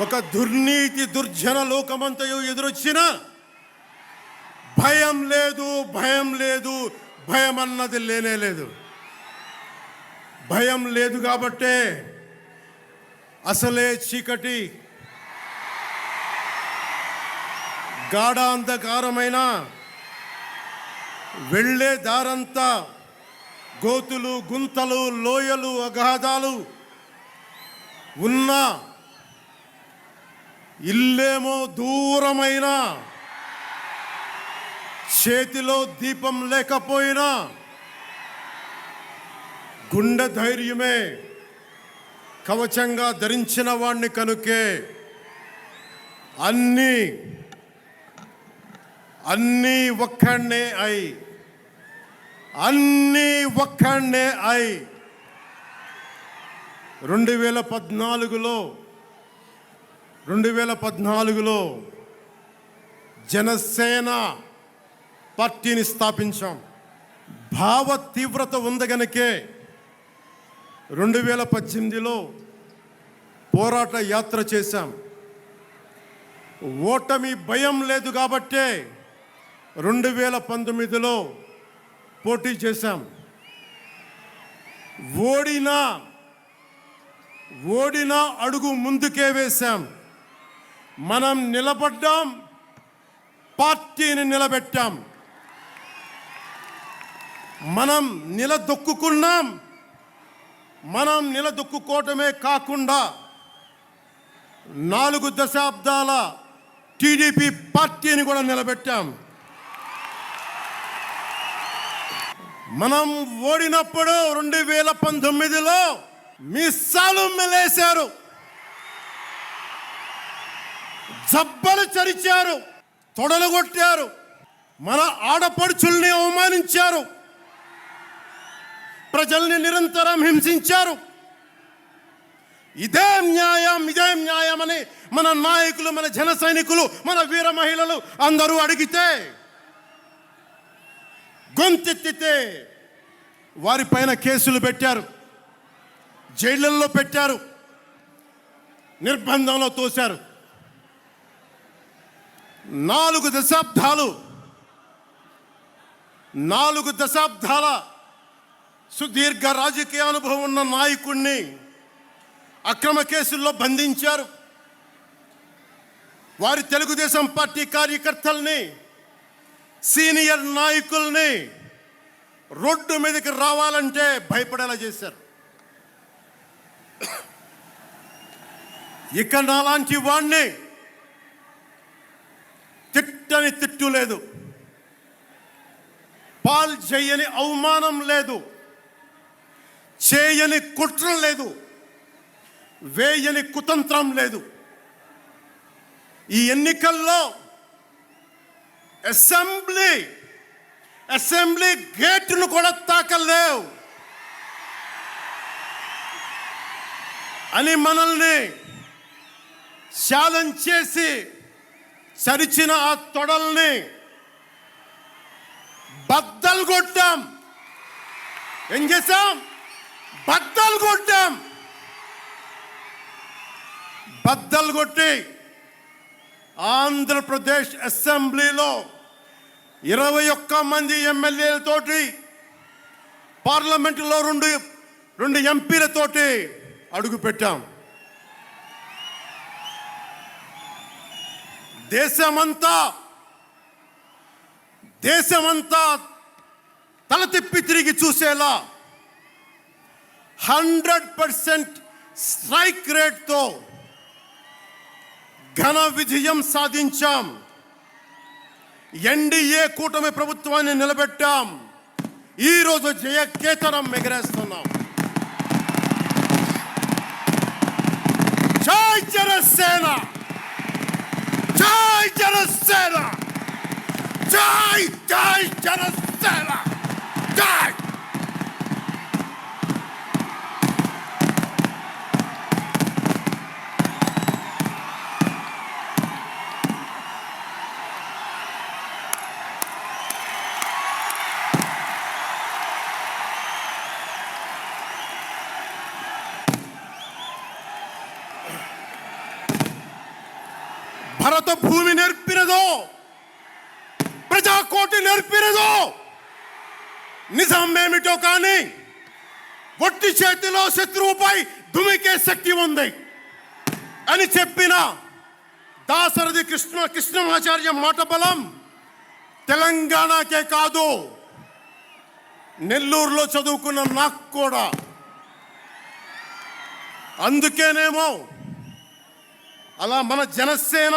ఒక దుర్నీతి దుర్జన లోకమంతయు ఎదురొచ్చిన భయం లేదు భయం లేదు భయం అన్నది లేనే లేదు. భయం లేదు కాబట్టే అసలే చీకటి. గాఢ అంధకారమైన వెళ్ళే దారంతా గోతులు గుంతలు లోయలు అగాధాలు ఉన్న ఇల్లేమో దూరమైన చేతిలో దీపం లేకపోయినా గుండె ధైర్యమే కవచంగా ధరించిన వాణ్ణి కనుకే అన్నీ అన్నీ ఒక్కడే అయి అన్నీ ఒక్కడే అయి. రెండు వేల పద్నాలుగులో రెండు వేల పద్నాలుగులో జనసేన పార్టీని స్థాపించాం. భావ తీవ్రత ఉంది గనకే రెండు వేల పద్దెనిమిదిలో పోరాట యాత్ర చేశాం. ఓటమి భయం లేదు కాబట్టే రెండు వేల పంతొమ్మిదిలో పోటీ చేశాం. ఓడినా ఓడినా అడుగు ముందుకే వేశాం. మనం నిలబడ్డాం పార్టీని నిలబెట్టాం. మనం నిలదొక్కుకున్నాం మనం నిలదొక్కుకోవటమే కాకుండా నాలుగు దశాబ్దాల టీడీపీ పార్టీని కూడా నిలబెట్టాం. మనం ఓడినప్పుడు రెండు వేల పంతొమ్మిదిలో మీ సాలు మెలేశారు. జబ్బలు చరిచారు తొడలు కొట్టారు మన ఆడపడుచుల్ని అవమానించారు ప్రజల్ని నిరంతరం హింసించారు. ఇదే న్యాయం ఇదే న్యాయం అని మన నాయకులు మన జన సైనికులు మన వీర మహిళలు అందరూ అడిగితే గొంతెత్తితే వారిపైన కేసులు పెట్టారు జైళ్ళల్లో పెట్టారు నిర్బంధంలో తోశారు. నాలుగు దశాబ్దాలు. నాలుగు దశాబ్దాల సుదీర్ఘ రాజకీయ అనుభవం ఉన్న నాయకుణ్ణి అక్రమ కేసుల్లో బంధించారు. వారి తెలుగుదేశం పార్టీ కార్యకర్తల్ని సీనియర్ నాయకుల్ని రోడ్డు మీదకి రావాలంటే భయపడేలా చేశారు. ఇక నాలాంటి వాణ్ణి తిట్టని తిట్టు లేదు. పాల్ చేయని అవమానం లేదు. చేయని కుట్ర లేదు. వేయని కుతంత్రం లేదు. ఈ ఎన్నికల్లో అసెంబ్లీ అసెంబ్లీ గేటును కూడా తాకలేవు. అని మనల్ని ఛాలెంజ్ చేసి చరిచిన ఆ తొడల్ని బద్దలు కొట్టాం. ఏం చేసాం బద్దలు కొట్టాం. బద్దలు కొట్టి ఆంధ్రప్రదేశ్ అసెంబ్లీలో ఇరవై ఒక్క మంది ఎమ్మెల్యేలతోటి పార్లమెంటులో రెండు రెండు ఎంపీలతోటి అడుగు పెట్టాం దేశమంతా దేశమంతా తల తిప్పి తిరిగి చూసేలా హండ్రెడ్ పర్సెంట్ స్ట్రైక్ రేట్తో ఘన విజయం సాధించాం. ఎన్డీఏ కూటమి ప్రభుత్వాన్ని నిలబెట్టాం. ఈరోజు జయకేతనం ఎగరేస్తున్నాం. జై Janasena! Janusela! Die, die, Janusela! Die! Bharat ভূমিনের నేర్పినదో ప్రజాకోటి నేర్పినదో నిజం ఏమిటో కానీ ఒట్టి చేతిలో శత్రువుపై దుమికే శక్తి ఉంది అని చెప్పిన దాసరథి కృష్ణ కృష్ణమాచార్య మాట బలం తెలంగాణకే కాదు. నెల్లూరులో చదువుకున్న నాకు కూడా. అందుకేనేమో అలా మన జనసేన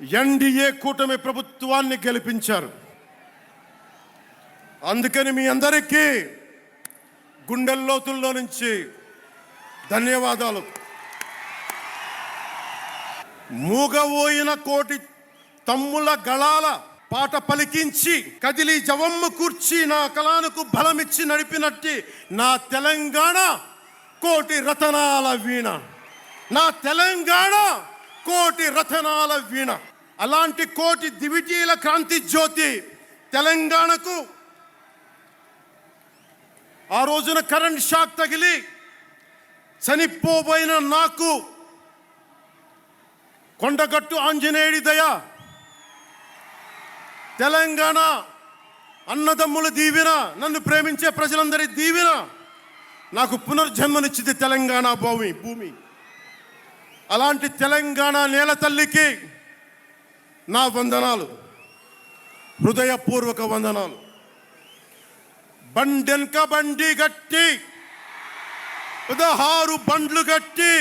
ఎన్డీఏ కూటమి ప్రభుత్వాన్ని గెలిపించారు. అందుకని మీ అందరికీ గుండెల్లోతుల్లో నుంచి ధన్యవాదాలు. మూగవోయిన కోటి తమ్ముల గళాల పాట పలికించి కదిలి జవమ్ము కూర్చి నా కళానికి బలమిచ్చి నడిపినట్టి నా తెలంగాణ కోటి రతనాల వీణ. నా తెలంగాణ కోటి రతనాల వీణ. అలాంటి కోటి దివిటీల క్రాంతి జ్యోతి తెలంగాణకు. ఆ రోజున కరెంట్ షాక్ తగిలి చనిపోబోయిన నాకు కొండగట్టు ఆంజనేయుడి దయ. తెలంగాణ అన్నదమ్ముల దీవెన నన్ను ప్రేమించే ప్రజలందరి దీవెన నాకు పునర్జన్మనిచ్చింది తెలంగాణ భూమి భూమి. అలాంటి తెలంగాణ నేల తల్లికి నా వందనాలు. హృదయపూర్వక వందనాలు. బండెన్క బండి గట్టి పదహారు బండ్లు గట్టి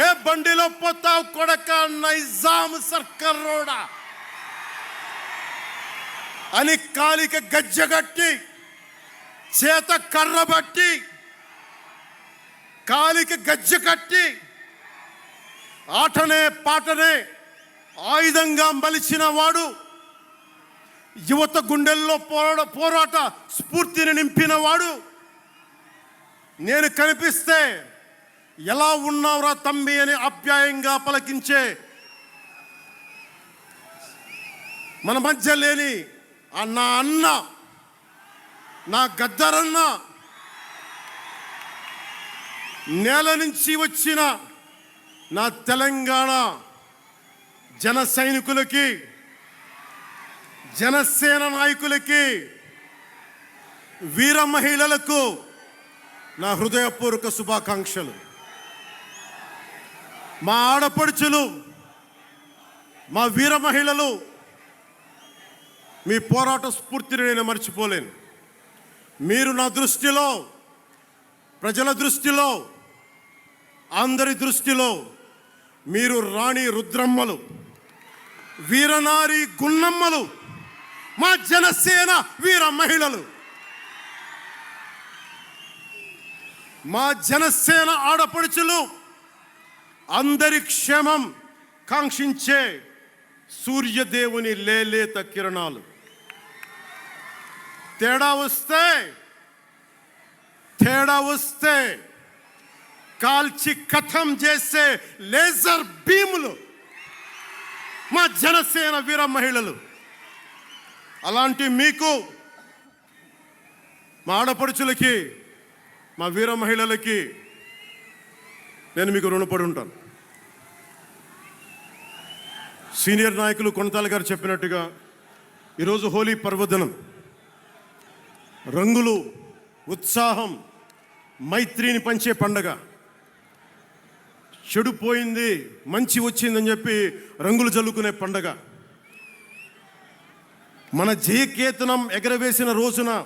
ఏ బండిలో పోతావు కొడక నైజాం సర్కర్ రోడా? అని కాలిక గజ్జగట్టి చేత కర్ర బట్టి కాలిక గజ్జ కట్టి ఆటనే పాటనే ఆయుధంగా మలిచిన వాడు యువత గుండెల్లో పోరాట పోరాట స్ఫూర్తిని నింపిన వాడు. నేను కనిపిస్తే ఎలా ఉన్నావురా తమ్మి అని ఆప్యాయంగా పలకించే మన మధ్య లేని ఆ నా అన్న నా గద్దరన్న నేల నుంచి వచ్చిన నా తెలంగాణ జన సైనికులకి జనసేన నాయకులకి వీర మహిళలకు నా హృదయపూర్వక శుభాకాంక్షలు. మా ఆడపడుచులు మా వీర మహిళలు మీ పోరాట స్ఫూర్తిని నేను మర్చిపోలేను. మీరు నా దృష్టిలో ప్రజల దృష్టిలో అందరి దృష్టిలో మీరు రాణి రుద్రమ్మలు వీరనారి గున్నమ్మలు మా జనసేన వీర మహిళలు. మా జనసేన ఆడపడుచులు అందరి క్షేమం కాంక్షించే సూర్యదేవుని లేలేత కిరణాలు. తేడా వస్తే తేడా వస్తే కాల్చి కథం చేసే లేజర్ భీములు మా జనసేన వీర మహిళలు. అలాంటి మీకు మా ఆడపడుచులకి మా వీర మహిళలకి నేను మీకు రుణపడి ఉంటాను. సీనియర్ నాయకులు కొనతాల గారు చెప్పినట్టుగా ఈరోజు హోలీ పర్వదినం. రంగులు ఉత్సాహం మైత్రిని పంచే పండగ. చెడు పోయింది మంచి వచ్చిందని చెప్పి రంగులు చల్లుకునే పండగ. మన జయకేతనం ఎగరవేసిన రోజున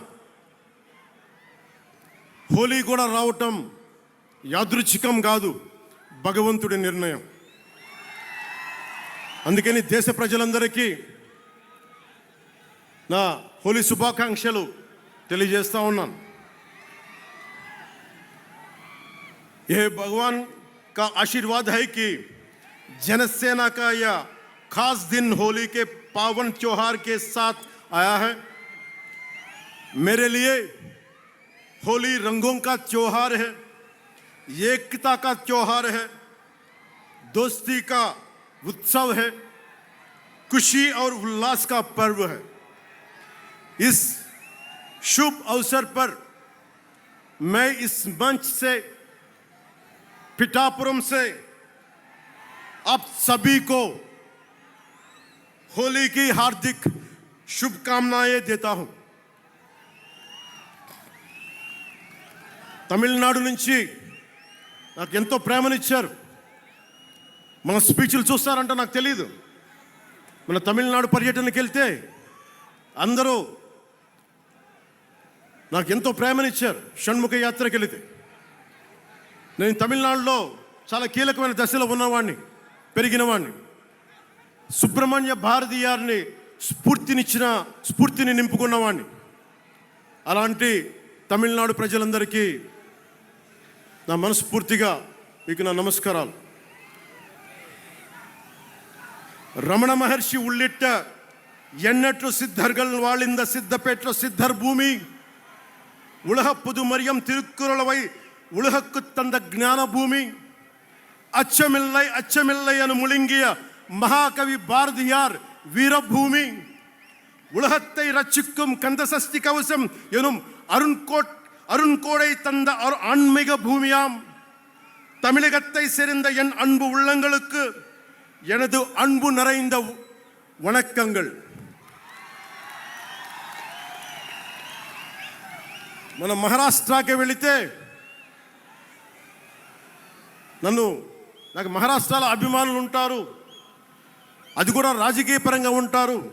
హోలీ కూడా రావటం యాదృచ్ఛికం కాదు భగవంతుడి నిర్ణయం. అందుకని దేశ ప్రజలందరికీ నా హోలీ శుభాకాంక్షలు తెలియజేస్తా ఉన్నాను. ఏ భగవాన్ का आशीर्वाद है कि जनसेना का यह खास दिन होली के पावन त्योहार के साथ आया है। मेरे लिए होली रंगों का त्योहार है, एकता का त्योहार है, दोस्ती का उत्सव है, खुशी और उल्लास का पर्व है। इस शुभ अवसर पर मैं इस मंच से पिठापुरम से आप सभी को होली की हार्दिक शुभकामनाएं देता हूं తమిళనాడు నుంచి నాకు ఎంతో ప్రేమనిచ్చారు మన స్పీచ్లు చూస్తారంట నాకు తెలియదు మన తమిళనాడు పర్యటనకి వెళ్తే అందరూ నాకు ఎంతో ప్రేమనిచ్చారు షణ్ముఖ యాత్రకి వెళితే నేను తమిళనాడులో చాలా కీలకమైన దశలో ఉన్నవాడిని పెరిగినవాడిని సుబ్రహ్మణ్య భారతీయారిని స్ఫూర్తినిచ్చిన స్ఫూర్తిని నింపుకున్నవాడిని అలాంటి తమిళనాడు ప్రజలందరికీ నా మనస్ఫూర్తిగా మీకు నా నమస్కారాలు. రమణ మహర్షి ఉల్లిట్ట ఎన్నట్లు సిద్ధర్గల్ వాళ్ళింద సిద్ధపేట సిద్ధర్ భూమి ఉలహ మరియం తిరుక్కురలవై உலகக்கு தந்த ஞான பூமி அச்சமில்லை அச்சமில்லை என முழுங்கிய மகாகவி பாரதியார் வீரபூமி உலகத்தை ரட்சிக்கும் கந்தசஷ்டி கவசம் எனும் அருண்கோட் அருண்கோடை தந்த அரு- ஆன்மீக பூமியாம் தமிழகத்தை சேர்ந்த என் அன்பு உள்ளங்களுக்கு எனது அன்பு நிறைந்த வணக்கங்கள் మనం మహారాష్ట్రకి వెళితే నన్ను నాకు మహారాష్ట్రలో అభిమానులు ఉంటారు. అది కూడా రాజకీయ పరంగా ఉంటారు.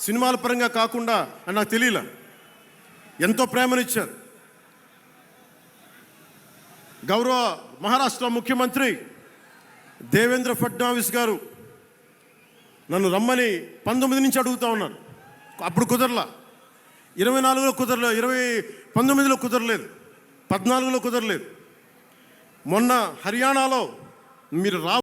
సినిమాల పరంగా కాకుండా అని నాకు తెలియలే. ఎంతో ప్రేమనిచ్చారు. గౌరవ మహారాష్ట్ర ముఖ్యమంత్రి దేవేంద్ర ఫడ్నవీస్ గారు నన్ను రమ్మని పంతొమ్మిది నుంచి అడుగుతా ఉన్నారు. అప్పుడు కుదరలా. ఇరవై నాలుగులో కుదరలేదు ఇరవై పంతొమ్మిదిలో కుదరలేదు. పద్నాలుగులో కుదరలేదు. మొన్న హర్యానాలో మీరు రా